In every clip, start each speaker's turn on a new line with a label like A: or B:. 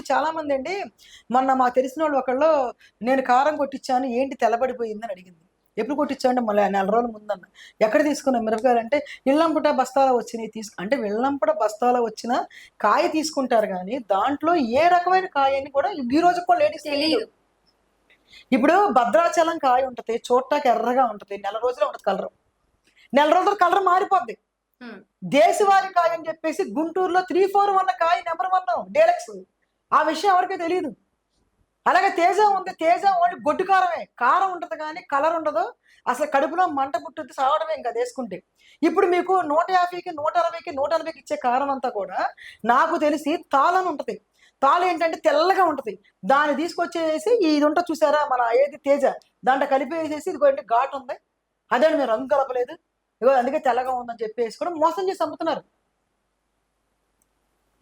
A: ఇప్పుడు చాలా మంది అండి మొన్న మాకు తెలిసిన వాళ్ళు ఒకళ్ళు నేను కారం కొట్టించాను ఏంటి తెల్లబడిపోయిందని అడిగింది. ఎప్పుడు కొట్టించామంటే మళ్ళీ నెల రోజుల ముందన్న. ఎక్కడ తీసుకున్నాం? మిరపకాయలు అంటే ఇళ్ళంపుట బస్తాలో వచ్చినాయి తీసుకు అంటే ఇళ్ళంపుట బస్తాలో వచ్చిన కాయ తీసుకుంటారు కానీ దాంట్లో ఏ రకమైన కాయ అని కూడా ఈ రోజు కూడా లేడీస్ తెలియదు ఇప్పుడు భద్రాచలం కాయ ఉంటది చూడటానికి ఎర్రగా ఉంటది నెల రోజులే ఉంటది కలర్. నెల రోజుల కలర్ మారిపోద్ది.
B: ఉమ్.
A: దేశవాళి కాయ అని చెప్పేసి గుంటూరులో త్రీ ఫోర్ వన్ కాయ నెంబర్ వన్ డేలక్స్. ఆ విషయం ఎవరికీ తెలియదు అలాగే తేజ ఉంది. తేజ ఓన్లీ గొడ్డు కారమే కారం ఉంటుంది కానీ కలర్ ఉండదు. అసలు కడుపులో మంట పుట్టుద్ది సావడమే ఇంకా వేసుకుంటే ఇప్పుడు మీకు నూట యాభైకి నూట అరవైకి నూట నలభైకి ఇచ్చే కారం అంతా కూడా నాకు తెలిసి తాళని ఉంటుంది. తాళ ఏంటంటే తెల్లగా ఉంటుంది. దాన్ని తీసుకొచ్చేసి ఇది ఉంటుంది చూసారా? మన ఏది? తేజ. దాంట్లో కలిపేసేసి ఇదిగోండి ఘాటు ఉంది. అదే మీరు రంగు కలపలేదు? ఇదిగో అందుకే తెల్లగా ఉందని చెప్పేసి కూడా మోసం చేసి అమ్ముతున్నారు.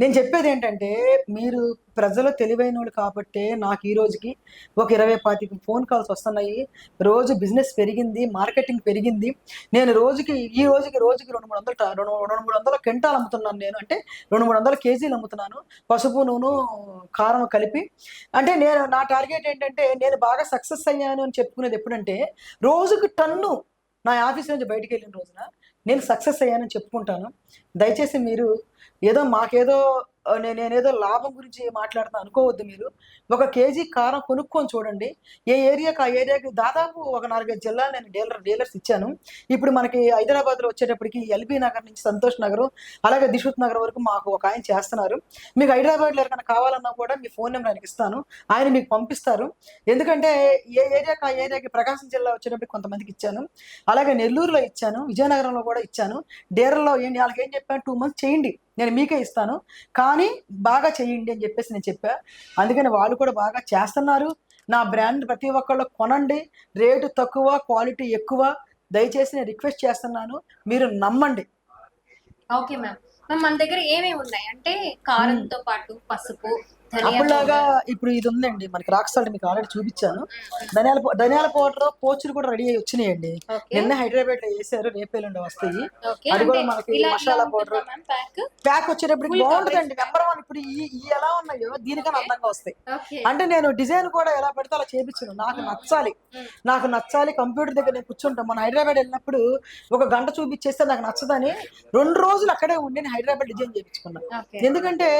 A: నేను చెప్పేది ఏంటంటే మీరు ప్రజలు తెలివైన వాళ్ళు కాబట్టే నాకు ఈ రోజుకి ఒక ఇరవై పాతిక ఫోన్ కాల్స్ వస్తున్నాయి. రోజు బిజినెస్ పెరిగింది మార్కెటింగ్ పెరిగింది. నేను రోజుకి ఈ రోజుకి రోజుకి రెండు మూడు వందలు ట- రెండు రెండు మూడు వందల క్వింటాలు అమ్ముతున్నాను నేను. అంటే రెండు మూడు వందల కేజీలు అమ్ముతున్నాను. పసుపు నూనె కారం కలిపి. అంటే నేను నా టార్గెట్ ఏంటంటే నేను బాగా సక్సెస్ అయ్యాను అని చెప్పుకునేది ఎప్పుడంటే రోజుకి టన్ను నా ఆఫీస్ నుంచి బయటికి వెళ్ళిన రోజున నేను సక్సెస్ అయ్యానని చెప్పుకుంటాను. దయచేసి మీరు ఏదో మాకేదో నేను నేనేదో లాభం గురించి మాట్లాడుతున్నా అనుకోవద్దు మీరు. ఒక కేజీ కారం కొనుక్కొని చూడండి. ఏ ఏరియాకి ఆ ఏరియాకి దాదాపు ఒక నాలుగైదు జిల్లాలు నేను డీలర్ డీలర్స్ ఇచ్చాను. ఇప్పుడు మనకి హైదరాబాద్లో వచ్చేటప్పటికి ఎల్బీ నగర్ నుంచి సంతోష్ నగర్ అలాగే దిశుత్ నగర్ వరకు మాకు ఒక ఆయన చేస్తున్నారు. మీకు హైదరాబాద్లో ఎవరికైనా కావాలన్నా కూడా మీ ఫోన్ నెంబర్ ఆయనకి ఇస్తాను. ఆయన మీకు పంపిస్తారు. ఎందుకంటే ఏ ఏరియాకి ఆ ఏరియాకి ప్రకాశం జిల్లా వచ్చేటప్పటికి కొంతమందికి ఇచ్చాను. అలాగే నెల్లూరులో ఇచ్చాను విజయనగరంలో కూడా ఇచ్చాను. డేరల్లో ఏంటి వాళ్ళకి ఏం చెప్పాను టూ మంత్స్ చేయండి. నేను మీకే ఇస్తాను. కానీ బాగా చేయండి అని చెప్పేసి నేను చెప్పా. అందుకని వాళ్ళు కూడా బాగా చేస్తున్నారు. నా బ్రాండ్ ప్రతి ఒక్కళ్ళు కొనండి. రేటు తక్కువ క్వాలిటీ ఎక్కువ. దయచేసి నేను రిక్వెస్ట్ చేస్తున్నాను. మీరు నమ్మండి.
B: Okay ma'am. మన దగ్గర ఏమేమి ఉన్నాయి? అంటే కారంతో పాటు పసుపు
A: అప్పుడులాగా. ఇప్పుడు ఇది ఉందండి మనకి రాక్ సాల్ట్ మీకు ఆల్రెడీ చూపించాను. ధనియాల ధనియాల పౌడర్ పోచులు కూడా రెడీ అయ్యి వచ్చినాయండి. నిన్న హైదరాబాద్లో వేసారు రేపేలుండి వస్తాయి. అది కూడా మనకి మసాలా.
B: మ్యామ్ ప్యాక్
A: వచ్చేటప్పటికి
B: Full
A: బాగుంటుందండి నెంబర్ వన్ ఇప్పుడు ఈ ఎలా ఉన్నాయో దీనికన్నా అందంగా వస్తాయి. అంటే నేను డిజైన్ కూడా ఎలా పెడితే అలా చేపించను. నాకు నచ్చాలి. నాకు నచ్చాలి కంప్యూటర్ దగ్గర నేను కూర్చుంటాను మన హైదరాబాద్ వెళ్ళినప్పుడు ఒక గంట చూపించేస్తే నాకు నచ్చదని రెండు రోజులు అక్కడే ఉండి నేను హైదరాబాద్ డిజైన్ చేయించుకున్నాను ఎందుకంటే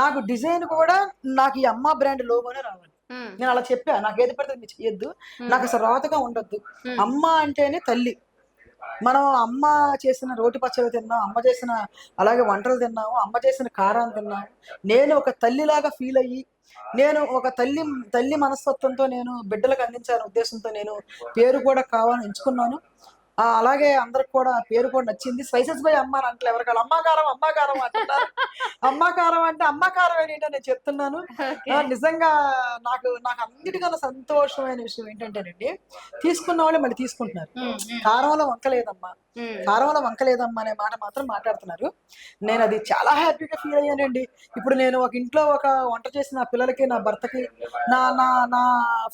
A: నాకు డిజైన్ కూడా నాకు ఈ అమ్మ బ్రాండ్ లోగోనే రావాలి. నేను అలా చెప్పా నాకు ఏది పడితే మీరు చెయ్యొద్దు. నాకు అసలు రాతగా ఉండొద్దు.
B: మ్మ్.
A: అమ్మ అంటేనే తల్లి. మనం అమ్మ చేసిన రోటి పచ్చళ్ళు తిన్నాం అమ్మ చేసిన అలాగే వంటలు తిన్నాము అమ్మ చేసిన కారాలు తిన్నాము నేను ఒక తల్లిలాగా ఫీల్ అయ్యి నేను ఒక తల్లి తల్లి మనస్తత్వంతో నేను బిడ్డలకు అందించాలనే ఉద్దేశంతో నేను పేరు కూడా కావాలని ఎంచుకున్నాను. అలాగే అందరికి కూడా పేరు కూడా నచ్చింది. స్పైసెస్ బై అమ్మ అని అంటలే ఎవరికాలు అమ్మాకారం అమ్మాకారం అంటున్నారు అమ్మాకారం అంటే అమ్మాకారం ఏంటో నేను చెప్తున్నాను. నిజంగా నాకు నాకు అన్నిటికన్నా సంతోషమైన విషయం ఏంటంటేనండి తీసుకున్న వాళ్ళు మళ్ళీ తీసుకుంటున్నారు. కారంలో వంకలేదమ్మా.
B: మ్మ్.
A: కారంలో వంకలేదమ్మా అనే మాట మాత్రం మాట్లాడుతున్నారు. నేను అది చాలా హ్యాపీగా ఫీల్ అయ్యానండి. ఇప్పుడు నేను ఒక ఇంట్లో ఒక వంట చేసి నా పిల్లలకి నా భర్తకి నా నా నా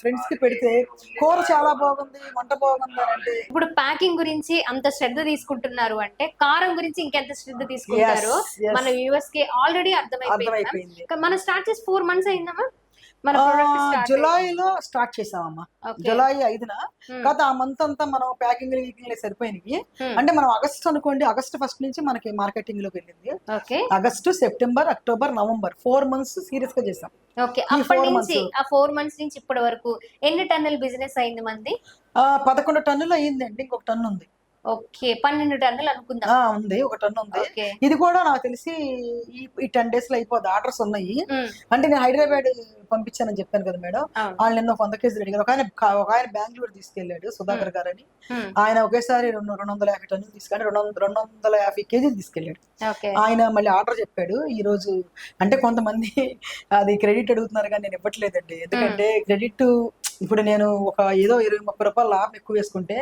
A: ఫ్రెండ్స్కి పెడితే కూర చాలా బాగుంది వంట బాగుంది అని అంటే
B: ఇప్పుడు ప్యాకింగ్ గురించి అంత శ్రద్ధ తీసుకుంటున్నారు అంటే కారం గురించి ఇంకెంత శ్రద్ధ తీసుకుంటారు. మన వ్యూవర్స్కి ఆల్రెడీ అర్థమైపోయింది. మనం స్టార్ట్ చేసి ఫోర్ మంత్స్ అయిందా మ్యామ్ మన
A: జులైలో స్టార్ట్ చేసామమ్మా. జులై ఐదున కాదు ఆ మంత్ అంతా మనం ప్యాకింగ్ సరిపోయినాయి అంటే మనం ఆగస్ట్ అనుకోండి ఆగస్ట్ ఫస్ట్ నుంచి మనకి మార్కెటింగ్లోకి వెళ్ళింది. August September October November four months సీరియస్గా చేసాం.
B: ఓకే. అప్పటి నుంచి. ఆ ఫోర్ మంత్స్ నుంచి ఇప్పటి వరకు ఎన్ని టన్నుల బిజినెస్ అయింది మంది?
A: పదకొండు టన్నులు అయ్యిందండి ఇంకొక టన్ను ఉంది.
B: ఓకే పన్నెండు టన్నులు అనుకుందాం.
A: ఆ ఉంది ఒక టన్ను ఉంది.
B: ఓకే.
A: ఇది కూడా నాకు తెలిసి ఈ ఈ టెన్ డేస్లో అయిపోద్ది ఆర్డర్స్ ఉన్నాయి.
B: ఉమ్,
A: అంటే నేను హైదరాబాద్ పంపించానని చెప్పాను కదా మేడం.
B: అవును.
A: వాళ్ళు నిన్న ఒక వంద కేజీలు అడిగారు. ఒక ఆయన ఒక ఆయన బెంగళూరు తీసుకెళ్ళాడు సుధాకర్ గారు అని
B: ఉమ్,
A: ఆయన ఒకేసారి రెండు రెండు వందల యాభై టన్నులు తీసుకెళ్ళి రెండు వందల రెండు వందల యాభై కేజీలు తీసుకెళ్ళాడు.
B: ఓకే.
A: ఆయన మళ్ళీ ఆర్డర్ చెప్పాడు ఈ రోజు అంటే కొంతమంది అది క్రెడిట్ అడుగుతున్నారు కానీ నేను ఇవ్వట్లేదండి. ఎందుకంటే క్రెడిట్ ఇప్పుడు నేను ఒక ఏదో ఇరవై ముప్పై రూపాయలు లాభం ఎక్కువ వేసుకుంటే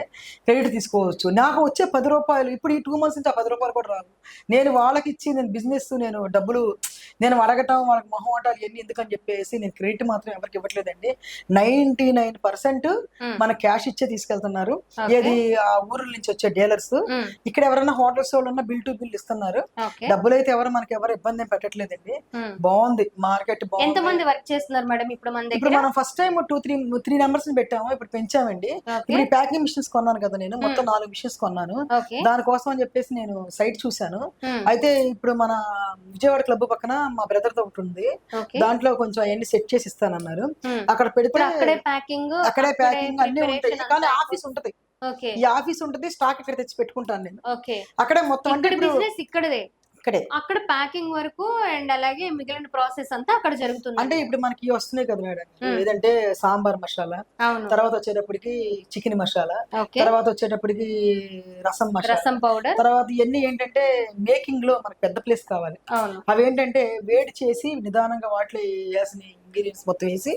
A: క్రెడిట్ తీసుకోవచ్చు. నాకు వచ్చే పది రూపాయలు ఇప్పుడు ఈ టూ మంత్స్ నుంచి ఆ పది రూపాయలు కూడా రావు. నేను వాళ్ళకి ఇచ్చి నేను బిజినెస్ నేను డబ్బులు నేను అడగటం వాళ్ళకి మొహం ఆటాలు ఎన్ని ఎందుకని చెప్పేసి నేను క్రెడిట్ మాత్రం ఎవరికి ఇవ్వట్లేదండి. నైన్టీ నైన్ పర్సెంట్ మన క్యాష్ ఇచ్చే తీసుకెళ్తున్నారు. ఏది ఆ ఊర్ల నుంచి వచ్చే డీలర్స్. ఇక్కడ ఎవరైనా హోటల్స్ వాళ్ళు ఉన్న బిల్ టు బిల్ ఇస్తున్నారు. డబ్బులు అయితే ఎవరు మనకి ఎవరు ఇబ్బంది పెట్టట్లేదండి. బాగుంది. మార్కెట్ బాగుంది.
B: మంది వర్క్ చేస్తున్నారు మేడం ఇప్పుడు మన
A: ఇప్పుడు
B: దగ్గర?
A: మనం first time two three three numbers పెట్టాము. ఇప్పుడు పెంచామండి. ఇప్పుడు ప్యాకింగ్ మిషన్స్ కొన్నాను కదా నేను. మొత్తం నాలుగు మిషన్స్ కొన్నాను. దానికోసం అని చెప్పేసి నేను సైట్ చూశాను. అయితే ఇప్పుడు మన విజయవాడ క్లబ్ పక్కన మా బ్రదర్తో ఒకటి ఉంది. దాంట్లో కొంచెం అవన్నీ సెట్ చేసి ఇస్తానన్నారు. అక్కడ పెడితే
B: అక్కడే ప్యాకింగ్
A: అక్కడే ప్యాకింగ్ అన్ని ఉంటాయి. కానీ ఆఫీస్ ఉంటది. ఈ ఆఫీస్ ఉంటది స్టాక్ ఇక్కడ తెచ్చి పెట్టుకుంటాను నేను. అక్కడే మొత్తం అంటే
B: ఇక్కడదే.
A: ఇక్కడే.
B: అక్కడ ప్యాకింగ్ వరకు అండ్ అలాగే మిగిలిన ప్రాసెస్ అంతా అక్కడ జరుగుతుంది.
A: అంటే ఇప్పుడు మనకి వస్తున్నాయి కదా మేడం. ఏదంటే సాంబార్ మసాలా తర్వాత వచ్చేటప్పటికి చికెన్ మసాలా తర్వాత వచ్చేటప్పటికి రసం మసాలా.
B: రసం పౌడర్.
A: తర్వాత ఇవన్నీ ఏంటంటే మేకింగ్లో మనకు పెద్ద ప్లేస్ కావాలి. అవి ఏంటంటే వేడి చేసి నిదానంగా వాటిలో వేసిన ఇంగ్రీడియంట్స్ మొత్తం వేసి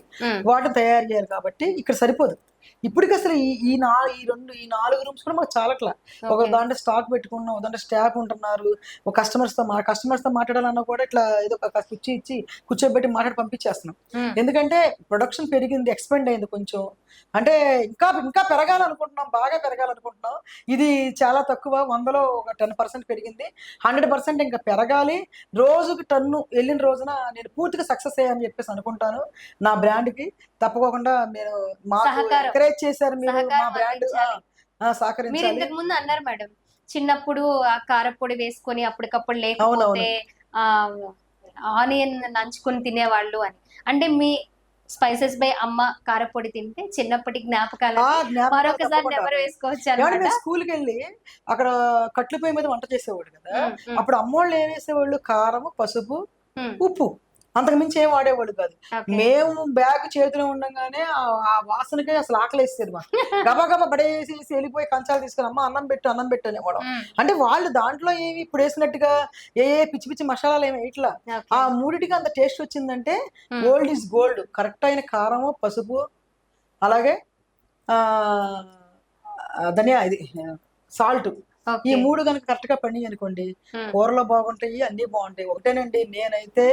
A: వాటిని తయారు చేయాలి కాబట్టి ఇక్కడ సరిపోదు. ఇప్పటికి అసలు ఈ ఈ నా ఈ రెండు ఈ నాలుగు రూమ్స్ కూడా మాకు చాలట్లా. ఒక. దాంట్లో స్టాక్ పెట్టుకున్నాం ఒక దాంట్లో స్టాఫ్ ఉంటున్నారు ఒక కస్టమర్స్తో మా కస్టమర్స్తో మాట్లాడాలన్నా కూడా ఇట్లా ఏదో ఒక కుర్చీ ఇచ్చి కూర్చోబెట్టి మాట్లాడి పంపించేస్తున్నాం. ఎందుకంటే ప్రొడక్షన్ పెరిగింది ఎక్స్పెండ్ అయింది కొంచెం. అంటే ఇంకా ఇంకా పెరగాలనుకుంటున్నాం బాగా పెరగాలనుకుంటున్నాం. ఇది చాలా తక్కువ వందలో ఒక టెన్ పర్సెంట్ పెరిగింది. హండ్రెడ్ పర్సెంట్ ఇంకా పెరగాలి. రోజుకి టన్ను వెళ్ళిన రోజున నేను పూర్తిగా సక్సెస్ అయ్యాని చెప్పేసి అనుకుంటాను నా brand కి తప్పకోకుండా మీరు మాకు. ఎంకరేజ్ చేశారు మీరు మా బ్రాండ్. సహకరించాలి.
B: ఇంతకు ముందు అన్నారు మేడం చిన్నప్పుడు ఆ కారపొడి వేసుకొని అప్పటికప్పుడు లేకపోతే ఆనియన్ నంచుకొని తినేవాళ్ళు అని. అంటే మీ స్పైసెస్ బై అమ్మ కారపొడి తింటే చిన్నప్పటి జ్ఞాపకాలు మరొకసారి. నెవరు వేసుకోవచ్చు
A: స్కూల్కి వెళ్ళి అక్కడ కట్లు పొయ్యి మీద వంట చేసేవాడు కదా అప్పుడు అమ్మోళ్ళు ఏం వేసేవాళ్ళు కారం పసుపు ఉప్పు. అంతకు మించి ఏం వాడేవాళ్ళు కాదు. మేము బ్యాగ్ చేతిలో ఉండగానే ఆ- వాసనకే అసలు ఆకలి వేసేది మా గబా గబా బడేసి వెళ్ళిపోయి కంచాలు తీసుకుని అమ్మ అన్నం పెట్టు అన్నం పెట్టు అనేవాడు అంటే వాళ్ళు దాంట్లో ఏమి ఇప్పుడు వేసినట్టుగా ఏ ఏ పిచ్చి పిచ్చి మసాలాలు ఏమి ఇట్లా. ఆ మూడిటికి అంత టేస్ట్ వచ్చిందంటే గోల్డ్ ఇస్ గోల్డ్. కరెక్ట్ అయిన కారము పసుపు అలాగే ధనియా ఇది సాల్ట్. ఈ. మూడు కనుక కరెక్ట్గా పండి అనుకోండి కూరలో బాగుంటాయి అన్ని బాగుంటాయి. ఒకటేనండి నేనైతే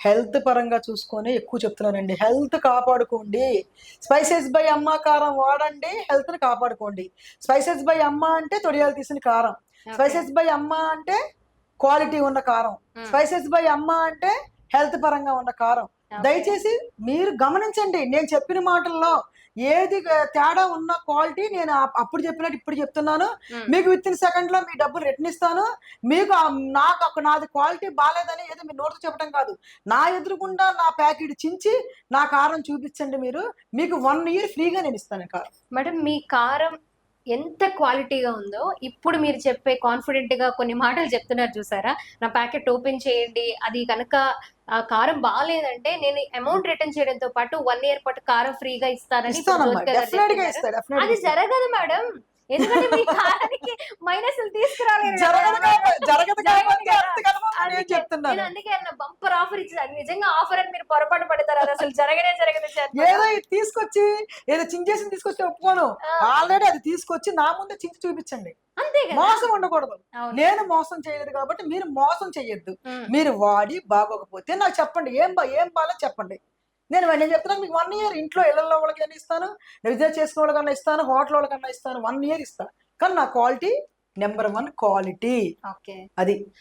A: హెల్త్ పరంగా చూసుకొని ఎక్కువ చెప్తున్నానండి. హెల్త్ కాపాడుకోండి. స్పైసెస్ బై అమ్మ కారం వాడండి హెల్త్ని కాపాడుకోండి. స్పైసెస్ బై అమ్మ అంటే తొడియాలు తీసిన కారం. స్పైసెస్ బై అమ్మ అంటే క్వాలిటీ ఉన్న కారం. స్పైసెస్ బై అమ్మ అంటే హెల్త్ పరంగా ఉన్న కారం. దయచేసి మీరు గమనించండి నేను చెప్పిన మాటల్లో ఏది తేడా ఉన్న క్వాలిటీ నేను అప్- అప్పుడు చెప్పినట్టు ఇప్పుడు చెప్తున్నాను. మీకు విత్ ఇన్ సెకండ్లో మీ డబ్బులు రిటర్న్ ఇస్తాను. మీకు నాకు ఒక నాది క్వాలిటీ బాగాలేదని ఏదో మీరు నోటితో చెప్పడం కాదు. నా ఎదురుగుండా నా ప్యాకెట్ చించి నా కారం చూపించండి మీరు. మీకు వన్ ఇయర్ ఫ్రీగా నేను ఇస్తాను కారం.
B: మేడం మీ కారం ఎంత క్వాలిటీగా ఉందో ఇప్పుడు మీరు చెప్పే కాన్ఫిడెంట్గా కొన్ని మాటలు చెప్తున్నారు చూసారా? నా ప్యాకెట్ ఓపెన్ చేయండి. అది కనుక ఆ కారం బాగాలేదంటే నేను అమౌంట్ రిటర్న్ చేయడంతో పాటు వన్ ఇయర్ పాటు కారం ఫ్రీగా ఇస్తానని అది జరగదు మేడం. ఎందుకంటే మీ కారానికి మైనస్లు తీసుకురాలేరు కదా.
A: జరగదు కాబట్టి జరగదు కాబట్టి
B: కదా.
A: అంత కలమా నేను
B: అందుకే
A: చెప్తున్నాను.
B: నేను అందుకే అన్న బంపర్ ఆఫర్ ఇచ్చింది అది నిజంగా ఆఫర్ అని మీరు పొరపాటు పడతారు? అది అసలు జరగనే జరగదు
A: ఏదో ఇది తీసుకొచ్చి ఏదో చించేసి తీసుకొచ్చి ఒప్పుకోను. ఆల్రెడీ అది తీసుకొచ్చి నా ముందే చించి చూపించండి. మోసం ఉండకూడదు. నేను మోసం చేయలేదు కాబట్టి మీరు మోసం చేయొద్దు మీరు వాడి బాగోకపోతే నాకు చెప్పండి. ఏం బా ఏం బాలో చెప్పండి. నేను నేను చెప్తున్నాను మీకు వన్ ఇయర్ ఇంట్లో ఇళ్ళల్లో వాళ్ళకైనా ఇస్తాను? రిజర్వ్ చేసుకున్న వాళ్ళకన్నా ఇస్తాను? హోటల్ వాళ్ళకన్నా ఇస్తాను? వన్ ఇయర్ ఇస్తాను కానీ నా quality number one quality
B: okay.
A: అది.